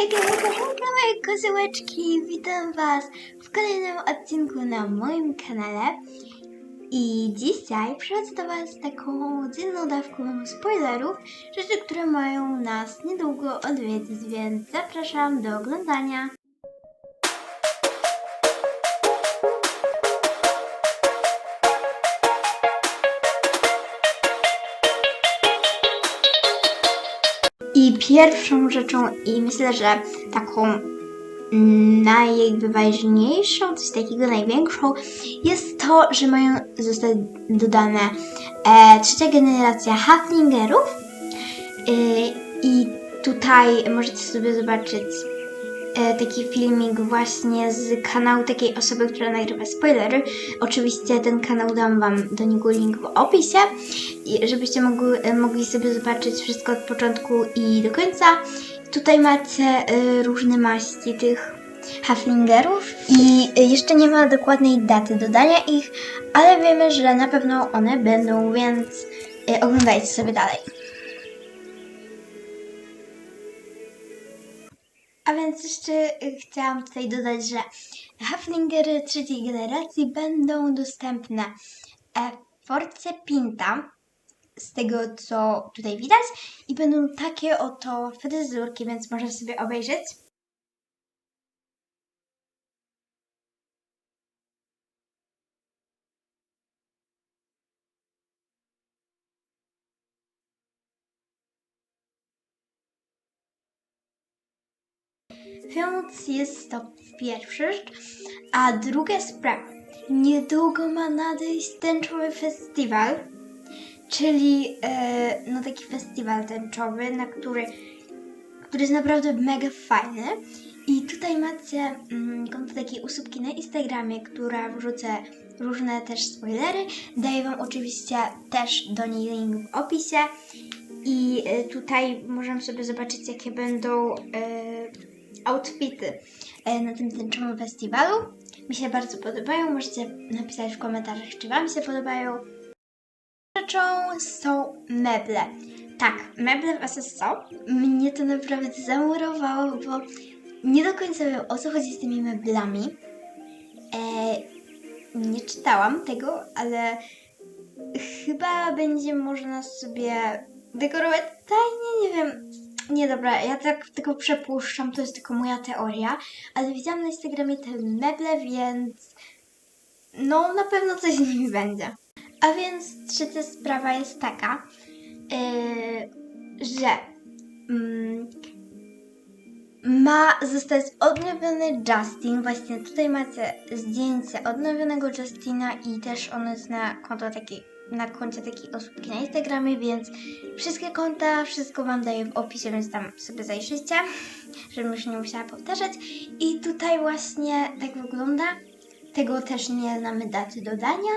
Hejka, hejka, hejka, moje kozełeczki! Witam Was w kolejnym odcinku na moim kanale. I dzisiaj przychodzę do Was z taką dzienną dawką spoilerów, rzeczy, które mają nas niedługo odwiedzić, więc zapraszam do oglądania. Pierwszą rzeczą, i myślę, że taką mm, najważniejszą, coś takiego największą, jest to, że mają zostać dodane e, trzecia generacja Haflingerów. E, I tutaj możecie sobie zobaczyć taki filmik właśnie z kanału takiej osoby, która nagrywa spoilery. Oczywiście ten kanał dam Wam do niego link w opisie, żebyście mogły, e, mogli sobie zobaczyć wszystko od początku i do końca. Tutaj macie e, różne maści tych Haflingerów i e, jeszcze nie ma dokładnej daty dodania ich, ale wiemy, że na pewno one będą, więc e, oglądajcie sobie dalej. A więc jeszcze y, chciałam tutaj dodać, że Haflingery trzeciej generacji będą dostępne e, w Force Pinta, z tego co tutaj widać, i będą takie oto fryzurki, więc można sobie obejrzeć. Więc jest to pierwsza rzecz. A druga sprawa. Niedługo ma nadejść tęczowy festiwal, czyli e, no taki festiwal tęczowy, na który, który jest naprawdę mega fajny. I tutaj macie mm, konto takiej usługki na Instagramie, która wrzucę różne też spoilery. Daję Wam oczywiście też do niej link w opisie. I e, tutaj możemy sobie zobaczyć, jakie będą e, outfity e, na tym tęczowym festiwalu. Mi się bardzo podobają. Możecie napisać w komentarzach, czy Wam się podobają. Rzeczą są meble. Tak, meble w SSO. Mnie to naprawdę zamurowało, bo nie do końca wiem o co chodzi z tymi meblami. E, nie czytałam tego, ale chyba będzie można sobie dekorować tajnie, nie wiem. Nie dobra, ja tak tylko przepuszczam, to jest tylko moja teoria, ale widziałam na Instagramie te meble, więc no na pewno coś z nimi będzie. A więc trzecia sprawa jest taka, yy, że mm, ma zostać odnowiony Justin. Właśnie tutaj macie zdjęcie odnowionego Justina i też on jest na konto takiej, na koncie takiej osobki na Instagramie, więc wszystkie konta, wszystko Wam daję w opisie, więc tam sobie zajrzyjcie, żebym już nie musiała powtarzać. I tutaj właśnie tak wygląda. Tego też nie znamy daty dodania,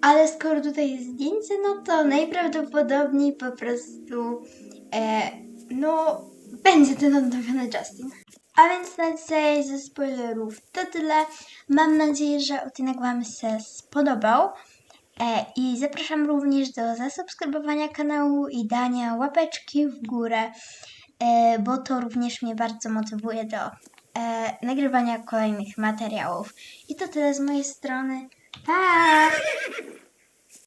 ale skoro tutaj jest zdjęcie, no to najprawdopodobniej po prostu e, no będzie ten odnowiony Justin. A więc na dzisiaj ze spoilerów to tyle. Mam nadzieję, że odcinek Wam się spodobał. E, I zapraszam również do zasubskrybowania kanału i dania łapeczki w górę, e, bo to również mnie bardzo motywuje do e, nagrywania kolejnych materiałów. I to tyle z mojej strony. Pa!